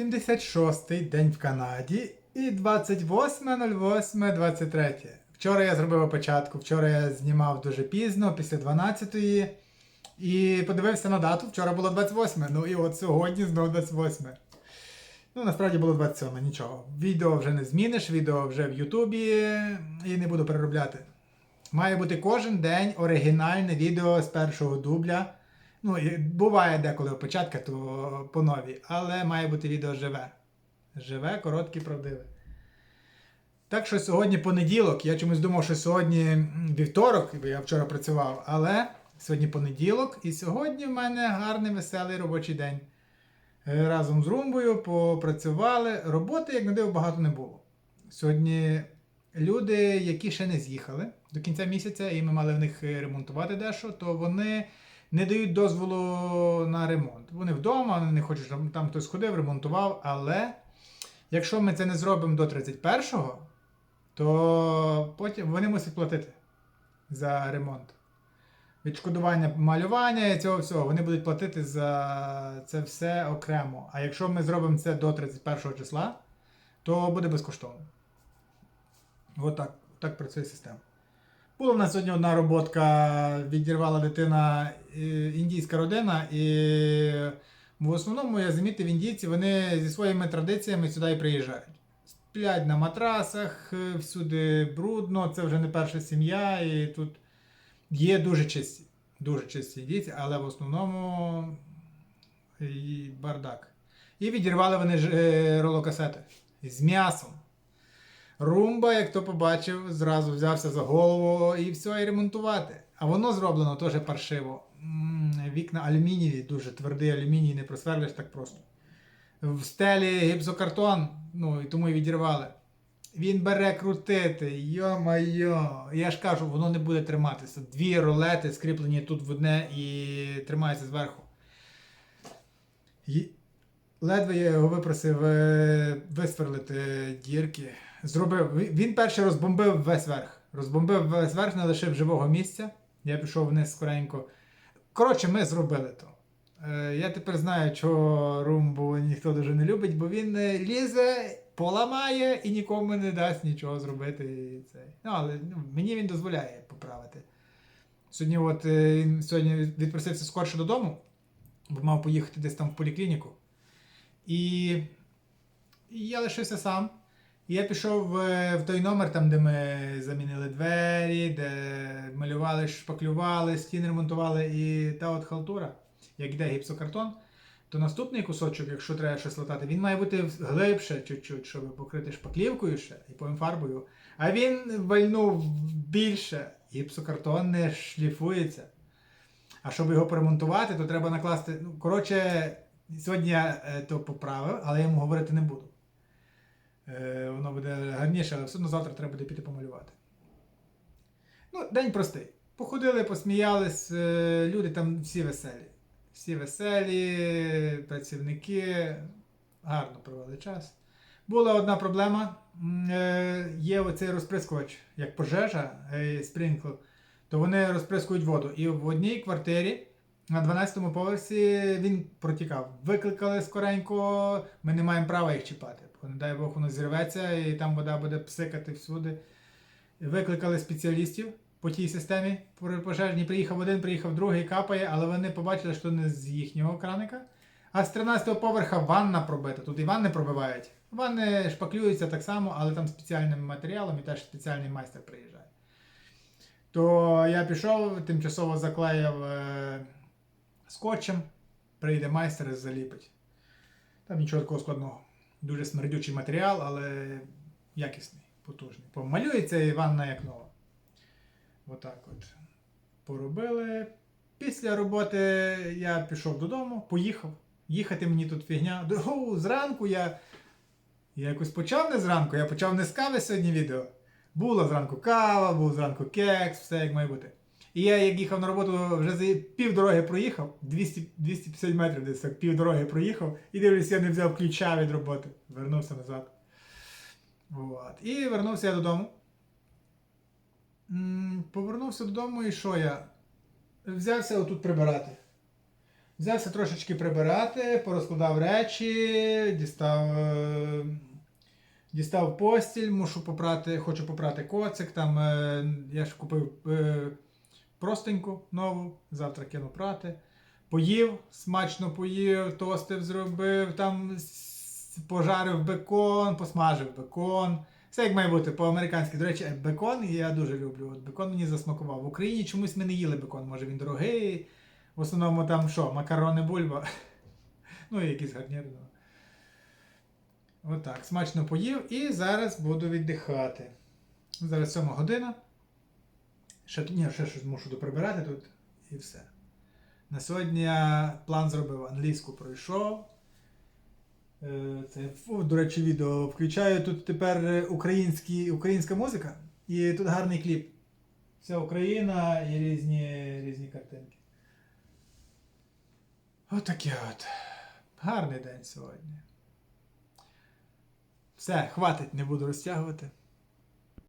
76-й день в Канаді і 28.08.23. Вчора я зробив опечатку, вчора я знімав дуже пізно, після 12-ї. І подивився на дату. Вчора було 28, ну і от сьогодні знову 28. Ну, насправді було 27, нічого. Відео вже не зміниш, відео вже в Ютубі і не буду переробляти. Має бути кожен день оригінальне відео з першого дубля. Ну, буває деколи опечатка, то по новій, але має бути відео живе. Живе, коротке, правдиве. Так що сьогодні понеділок. Я чомусь думав, що сьогодні вівторок, бо я вчора працював, але сьогодні понеділок, і сьогодні в мене гарний веселий робочий день. Е, Разом з Румбою попрацювали. Роботи, як на диво, багато не було. Сьогодні люди, які ще не з'їхали до кінця місяця, і ми мали в них е, ремонтувати дещо, то вони не дають дозволу на ремонт. Вони вдома, вони не хочуть, щоб там хтось ходив, ремонтував. Але якщо ми це не зробимо до 31-го, то потім вони мусять платити за ремонт. Відшкодування малювання і цього всього, вони будуть платити за це все окремо. А якщо ми зробимо це до 31 числа, то буде безкоштовно. От так, так працює система. Була в нас сьогодні одна роботка, відірвала дитина е, індійська родина, і в основному я замітив індійці, вони зі своїми традиціями сюди і приїжджають. Сплять на матрасах, е, всюди брудно, це вже не перша сім'я, і тут є дуже чисті. Дуже чисті індійці, але в основному і бардак. І відірвали вони е, ролокасети з м'ясом. Румба, як то побачив, зразу взявся за голову і все, і ремонтувати. А воно зроблено теж паршиво. Вікна алюмінієві, дуже твердий алюміній, не просверлиш так просто. В стелі гіпсокартон, ну і тому і відірвали. Він бере крутити, йо-майо. Я ж кажу, воно не буде триматися. Дві ролети скріплені тут в одне і тримаються зверху. Ледве я його випросив е, висверлити дірки. Зробив. Він- перший розбомбив весь верх. Розбомбив весь верх, не лишив живого місця. Я пішов вниз скоренько. Коротше, ми зробили то. Е, Я тепер знаю, чого румбу ніхто дуже не любить, бо він е, лізе, поламає і нікому не дасть нічого зробити. І це. Ну, але ну, мені він дозволяє поправити. Сьогодні, от, е, він сьогодні відпросився скорше додому, бо мав поїхати десь там в поліклініку. І я лишився сам. І я пішов е, в той номер, там, де ми замінили двері, де малювали, шпаклювали, стіни ремонтували і та от халтура, як йде гіпсокартон, то наступний кусочок, якщо треба щось латати, він має бути глибше чуть-чуть, щоб покрити шпаклівкою ще і потім фарбою. А він вальнув більше. Гіпсокартон не шліфується. А щоб його поремонтувати, то треба накласти. Ну, коротше, сьогодні я е, то поправив, але я йому говорити не буду. Е, воно буде гарніше, але все одно завтра треба буде піти помалювати. Ну, день простий. Походили, посміялись, е, люди там всі веселі. Всі веселі, працівники гарно провели час. Була одна проблема. Е, Є оцей розприскувач, як пожежа, спринкл, то вони розприскують воду. І в одній квартирі на 12-му поверсі він протікав. Викликали скоренько, ми не маємо права їх чіпати. Бо, не дай Бог, воно зірветься і там вода буде псикати всюди. Викликали спеціалістів по тій системі пожежній. Приїхав один, приїхав другий, капає, але вони побачили, що не з їхнього краника. А з 13-го поверха ванна пробита. Тут і ванни пробивають. Ванни шпаклюються так само, але там спеціальним матеріалом і теж спеціальний майстер приїжджає. То я пішов, тимчасово заклеїв е, скотчем, прийде майстер і заліпить. Там нічого такого складного. Дуже смердючий матеріал, але якісний, потужний. Помалюється і ванна як нова. Отак от. Поробили. Після роботи я пішов додому, поїхав. Їхати мені тут фігня. О, зранку я. Я якось почав не зранку, я почав не з кави сьогодні відео. Була зранку кава, був зранку кекс, все як має бути. І я, як їхав на роботу, вже за півдороги проїхав, 200, 250 метрів десь так півдороги проїхав, і дивлюсь, я не взяв ключа від роботи. Вернувся назад. От. І вернувся я додому. Повернувся додому і що я? Взявся отут прибирати. Взявся трошечки прибирати, порозкладав речі, дістав, е, дістав постіль, мушу попрати, хочу попрати коцик. Там е, я ж купив е, простеньку нову, завтра кину прати. Поїв, смачно поїв, тостив зробив, там пожарив бекон, посмажив бекон. Все як має бути по-американськи. До речі, бекон я дуже люблю. От бекон мені засмакував. В Україні чомусь ми не їли бекон. Може він дорогий. В основному там що, макарони бульба. Ну і якісь гарніри. Отак, смачно поїв і зараз буду віддихати. Зараз 7 година. Ще, ні, ще щось мушу доприбирати тут і все. На сьогодні я план зробив, англійську пройшов. Е, Це, до речі, відео включаю. Тут тепер е, українські, українська музика і тут гарний кліп. Вся Україна і різні, різні картинки. Отаке от. Гарний день сьогодні. Все, хватить, не буду розтягувати.